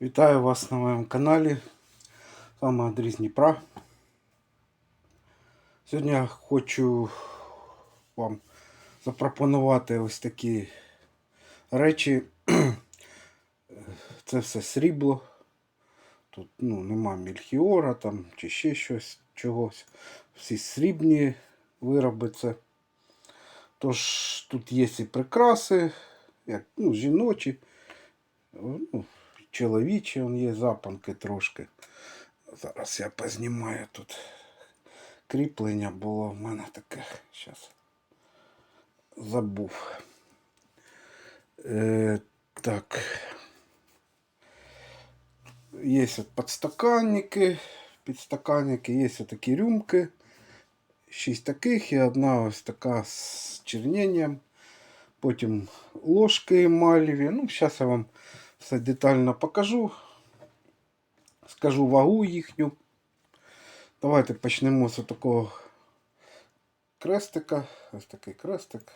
Вітаю вас на моєму каналі. З вами Андрій з Дніпра. Сьогодні я хочу вам запропонувати ось такі речі. Це все срібло. Тут ну, нема мільхіора там чи ще щось чогось. Всі срібні вироби це. Тож тут є і прикраси, як ну, жіночі. Ну, чоловічі он є запанки трошки. Зараз я познімаю тут. Кріплення було в мене таке. Зараз забув. Е, так. Є от подстаканники, підстаканники, є такі рюмки. Шість таких і одна ось така з черненням. Потім ложки емаліві. Ну, зараз я вам все детально покажу. Скажу вагу їхню. Давайте почнемо з такого крестика. Ось такий крестик.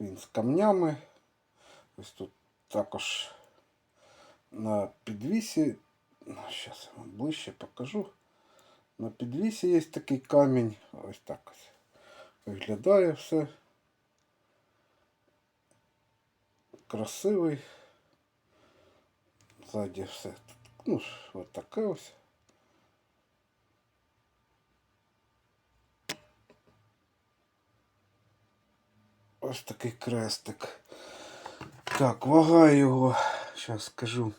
Він з камнями. Ось тут також на підвісі. Зараз я вам ближче покажу. На підвісі є такий камінь. Ось так ось. Виглядає все. Красивий. Ззаді все. Ну, ось таке ось. Ось такий крестик. Так, вага його, зараз скажу.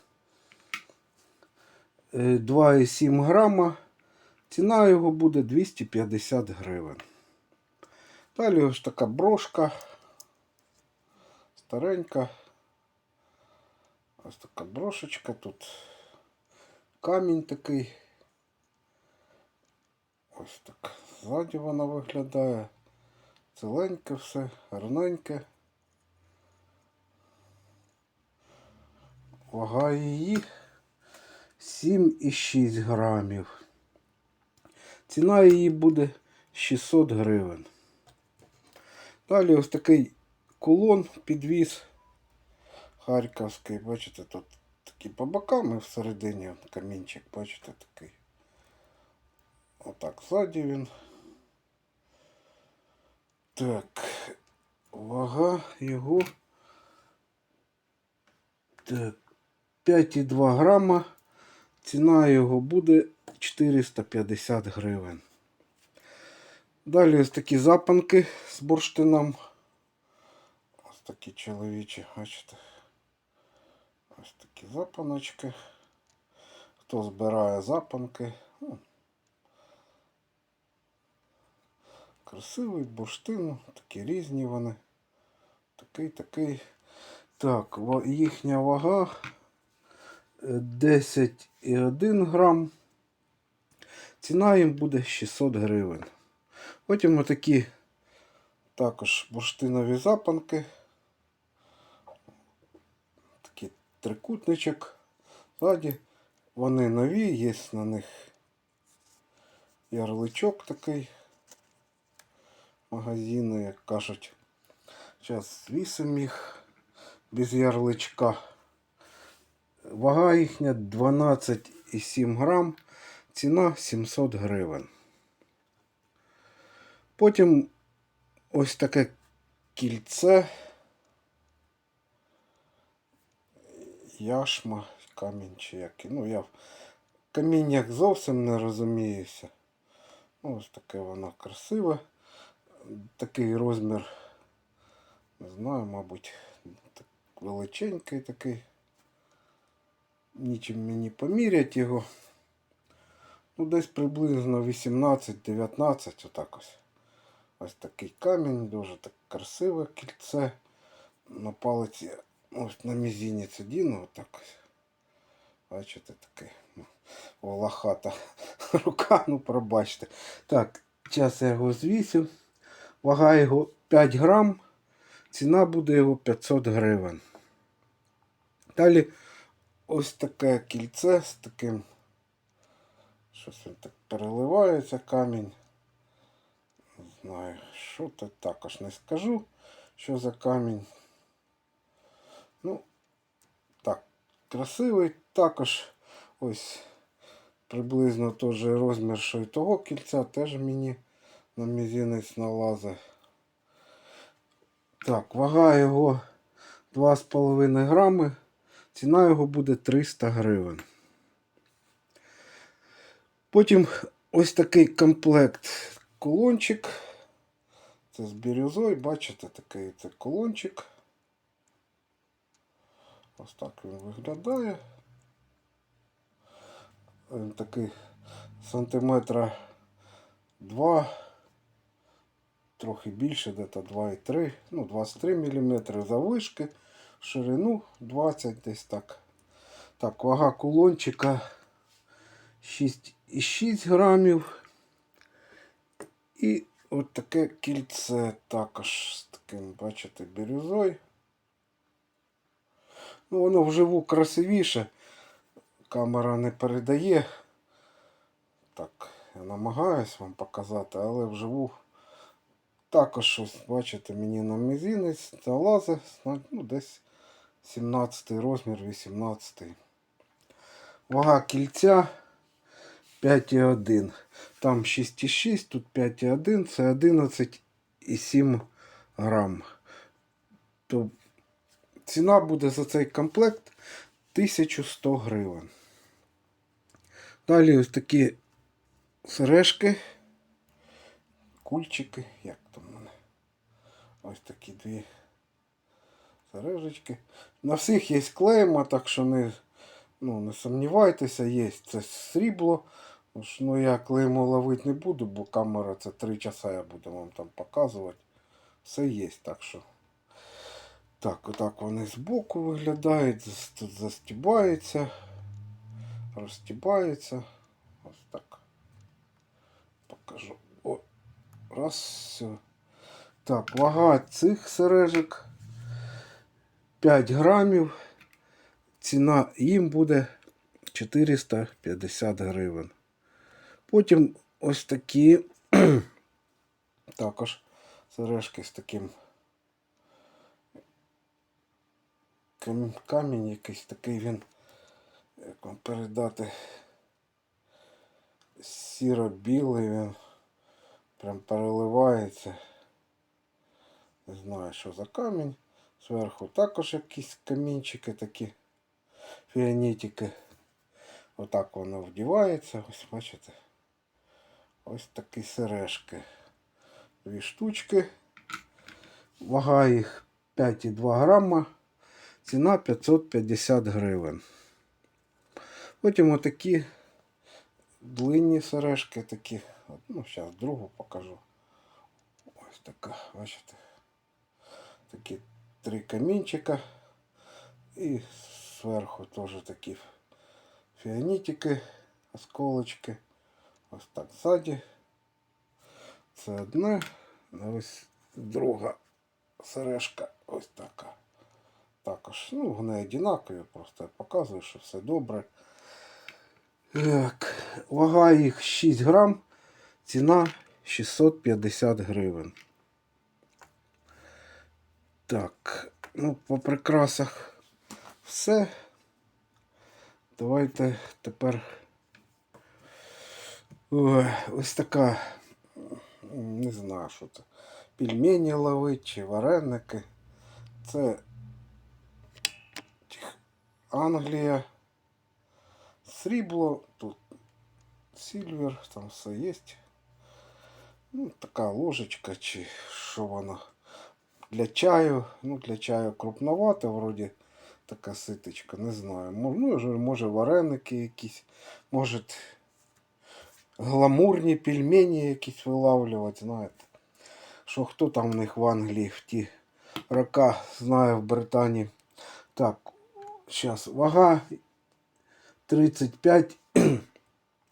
Е, 2,7 грама. Ціна його буде 250 гривень. Далі ось така брошка. Старенька. Ось така брошечка. Тут камінь такий. Ось так. Ззаді вона виглядає. Ціленьке все, гарненьке. Вага її 7,6 грамів. Ціна її буде 600 гривень. Далі ось такий кулон підвіз харківський. Бачите, тут такі по бокам і всередині камінчик, бачите, такий. Отак ззаді він. Так, вага його. Так, 5,2 грама. Ціна його буде 450 гривень. Далі ось такі запанки з бурштином. Такі чоловічі, бачите. Ось такі запаночки. Хто збирає запанки. Ну, красивий бурштин, такі різні вони. Такий, такий. Так, їхня вага е, 10,1 грам. Ціна їм буде 600 гривень. Потім отакі також бурштинові запанки. Такий трикутничок. Ззаді вони нові, є на них ярличок такий. Магазини, як кажуть. Зараз звісимо їх без ярличка. Вага їхня 12,7 грам. Ціна 700 гривень. Потім ось таке кільце. Яшма, камінь чи який. Ну, я в каміннях зовсім не розуміюся. Ну, ось таке воно красиве. Такий розмір, не знаю, мабуть, так величенький такий. Нічим мені помірять його. Ну, десь приблизно 18-19, отак ось. Ось такий камінь, дуже так красиве кільце. На палиці, ось на мізинець одіну, ось. Бачите, такий ну, волохата рука, ну пробачте. Так, зараз я його звісив. Вага його 5 грам. Ціна буде його 500 гривень. Далі ось таке кільце з таким. Щось він так переливається камінь. Не знаю, що це також не скажу, що за камінь. Ну, так, красивий. Також ось приблизно той же розмір, що й того кільця, теж мені на мізинець налазить. Так, вага його 2,5 грами. Ціна його буде 300 гривень. Потім ось такий комплект колончик. Це з бірюзою, бачите, такий це колончик. Ось так він виглядає. Він такий сантиметра 2, трохи більше, десь 2,3, ну 23 мм завишки, ширину 20 десь так. Так, вага кулончика 6,6 грамів. І от таке кільце також з таким, бачите, бірюзою. Ну, воно вживу красивіше. Камера не передає. Так, я намагаюсь вам показати, але вживу також щось, бачите, мені на мізинець залазить, ну, десь 17 розмір, 18. Вага кільця 5,1. Там 6,6, тут 5,1, це 11,7 грам. То ціна буде за цей комплект 1100 гривень. Далі ось такі сережки, кульчики, як там вони. Ось такі дві сережечки. На всіх є клейма, так що не, ну, не сумнівайтеся, є це срібло. Ну, я клеймо ловити не буду, бо камера це 3 часа я буду вам там показувати. Все є, так що. Так, отак вони збоку виглядають, зас- тут застібається, розстібається. Ось так. Покажу. О, раз, все. Так, вага цих сережок 5 грамів. Ціна їм буде 450 гривень. Потім ось такі також сережки з таким кам- камінь якийсь такий він, як вам передати, сіро-білий він прям переливається. Не знаю, що за камінь. Зверху також якісь камінчики такі фіанітики. Отак воно вдівається. Ось бачите. Ось такі сережки. Дві штучки. Вага їх 5,2 грама. Ціна 550 гривень. Потім отакі длинні сережки такі. Ну, зараз другу покажу. Ось така, бачите. Такі три камінчика. І зверху теж такі фіанітики, осколочки. Ось так ззаді. Це одне. А ось друга сережка ось така. Також, ну, вони одинакові, просто я показую, що все добре. Так, вага їх 6 грам, ціна 650 гривень. Так, ну, по прикрасах все. Давайте тепер ось така, не знаю, що це. Пельмені ловить чи вареники. Це Англія. Срібло, тут сільвер, там все є. Ну, така ложечка, чи що вона. Для чаю. Ну, для чаю крупновато, вроді така ситочка, не знаю. Ну, може, вареники якісь, може гламурні пельмені якісь вилавлювати, знаєте. Що хто там в них в Англії в ті рока знає в Британії. Так, зараз вага 35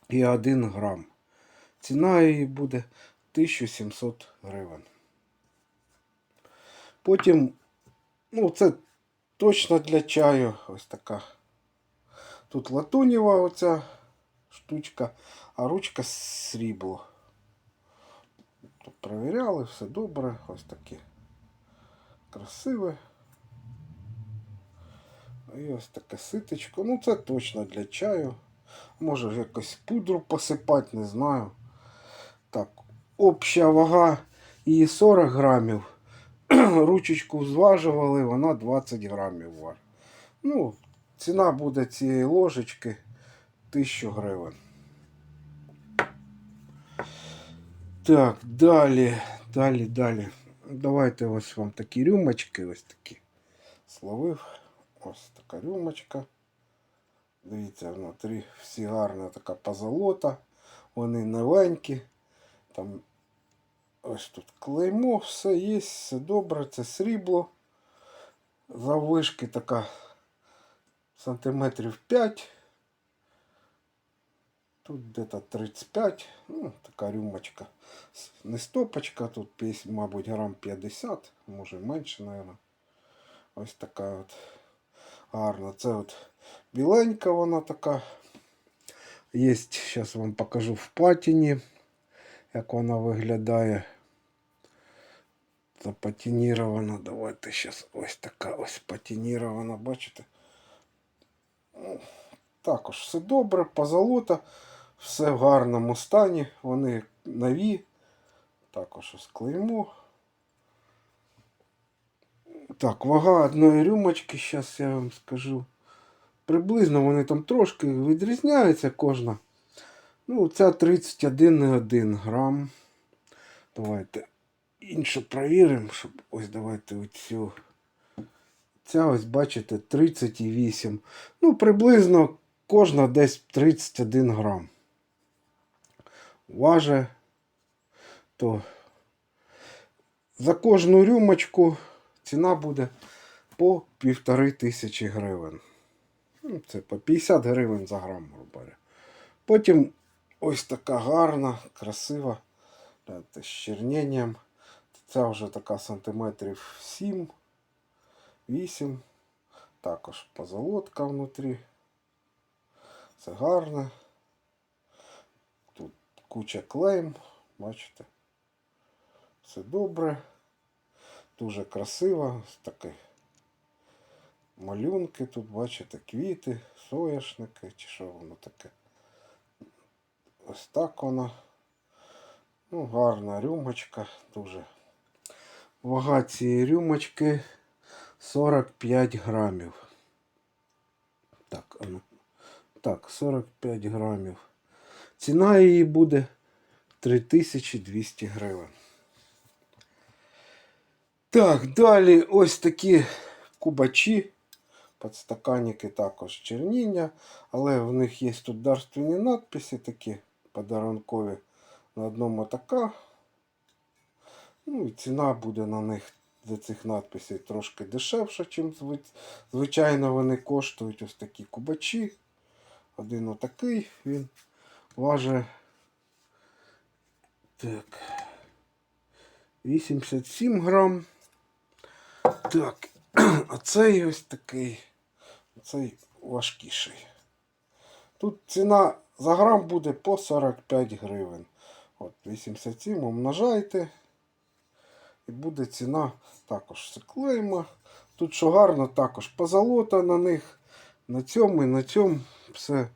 і 1 грам. Ціна її буде 1700 гривень. Потім, ну, це точно для чаю. Ось така. Тут латунєва оця штучка, а ручка з срібло. Тут перевіряли, все добре. Ось таке красиве. І ось таке ситочко. Ну це точно для чаю. Може якось пудру посипати, не знаю. Так, обща вага її 40 грамів. Ручечку зважували, вона 20 грамів важить. Ну, ціна буде цієї ложечки 1000 гривень. Так, далі, далі, далі. Давайте ось вам такі рюмочки, ось такі. Словив. Ось така рюмочка. Дивіться, внутрі всі гарна така позолота. Вони новенькі. Там ось тут клеймо, все є, все добре, це срібло. Заввишки така сантиметрів 5. Тут где-то 35. Ну, така рюмочка. С- Не стопочка, тут, піс- мабуть, грам 50, може менше, мабуть. Ось така от Гарна. Це от біленька вона така. Є, зараз вам покажу в патіні, як вона виглядає. Запатінірована. Давайте зараз ось така ось патінірована, бачите? Ну, також все добре, позолота, все в гарному стані, вони нові. Також ось клеймо. Так, вага одної рюмочки, зараз я вам скажу. Приблизно вони там трошки відрізняються кожна. Ну, ця 31,1 грам. Давайте іншу провіримо, щоб ось давайте оцю. Ця ось, бачите, 38. Ну, приблизно кожна десь 31 грам. Важе, то за кожну рюмочку ціна буде по півтори тисячі гривень. Ну, це по 50 гривень за грам, грубо. Потім ось така гарна, красива, з черненням. Ця вже така сантиметрів 7, 8. Також позолотка внутрі. Це гарне. Тут куча клейм, бачите. Все добре. Дуже красиво. Ось таке малюнки тут, бачите, квіти, соняшники, чи що воно таке. Ось так воно. Ну, гарна рюмочка, дуже. Вага цієї рюмочки 45 грамів. Так, ну, так, 45 грамів. Ціна її буде 3200 гривень. Так, далі ось такі кубачі. Подстаканники також черніння, але в них є тут дарственні надписи такі подарункові. На одному така. Ну і ціна буде на них за цих надписів трошки дешевша, ніж звичайно вони коштують ось такі кубачі. Один отакий, він важить так, 87 грам. Так, а цей ось такий, цей важкіший. Тут ціна за грам буде по 45 гривень. От 87 умножайте. І буде ціна також з. Тут що гарно, також позолота на них. На цьому і на цьому все.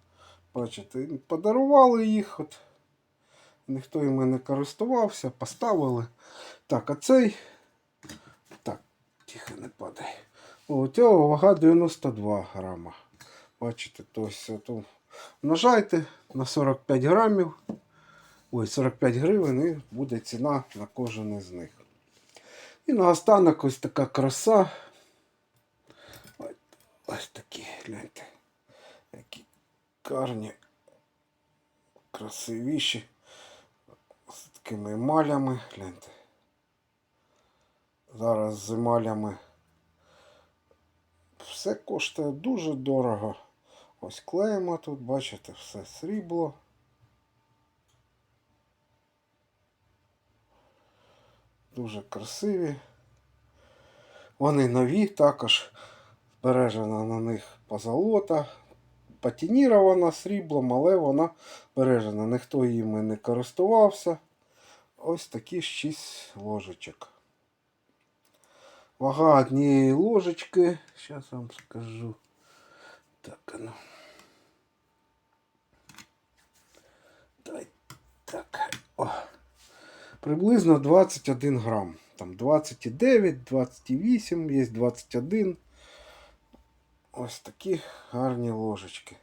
Бачите, подарували їх. От. Ніхто іми не користувався, поставили. Так, а цей. Тихо не падай. О, цього вага 92 грама. Бачите, то ось то множайте на 45 грамів. Ой, 45 гривень і буде ціна на кожен із них. І наостанок ось така краса. Ось, ось такі, гляньте. Які гарні, красивіші. З такими емалями, гляньте. Зараз з емалями все коштує дуже дорого. Ось клеїмо тут, бачите, все срібло. Дуже красиві. Вони нові, також збережена на них позолота. Патінірована сріблом, але вона збережена. Ніхто їм не користувався. Ось такі 6 ложечок. Вага однієї ложечки, зараз вам скажу. Так, а ну. Дай так. О. Приблизно 21 грам. Там 29, 28, є 21. Ось такі гарні ложечки.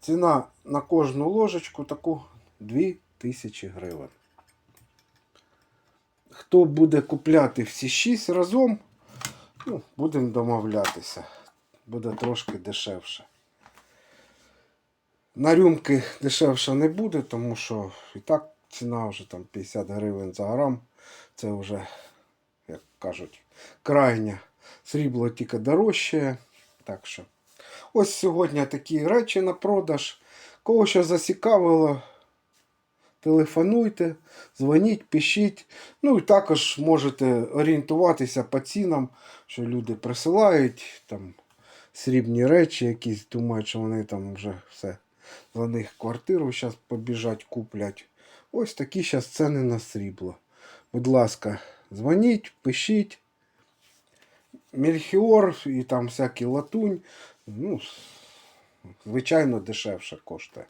Ціна на кожну ложечку таку 2000 гривень. Хто буде купляти всі 6 разом, ну, будемо домовлятися. Буде трошки дешевше. На рюмки дешевше не буде, тому що і так ціна вже там 50 гривень за грам. Це вже, як кажуть, крайня. Срібло тільки дорожче. Так що. Ось сьогодні такі речі на продаж. Кого що зацікавило, телефонуйте, дзвоніть, пишіть. Ну і також можете орієнтуватися по цінам, що люди присилають там срібні речі, якісь думають, що вони там вже все за них квартиру зараз побіжать, куплять. Ось такі зараз ціни на срібло. Будь ласка, дзвоніть, пишіть. Мельхіор і там всякий латунь. Ну, звичайно, дешевше коштує.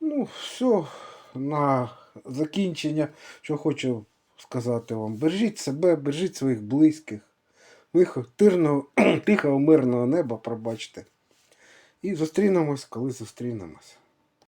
Ну, все, на закінчення, що хочу сказати вам. Бережіть себе, бережіть своїх близьких. Тирного, тихого, мирного неба, пробачте. І зустрінемось, коли зустрінемось.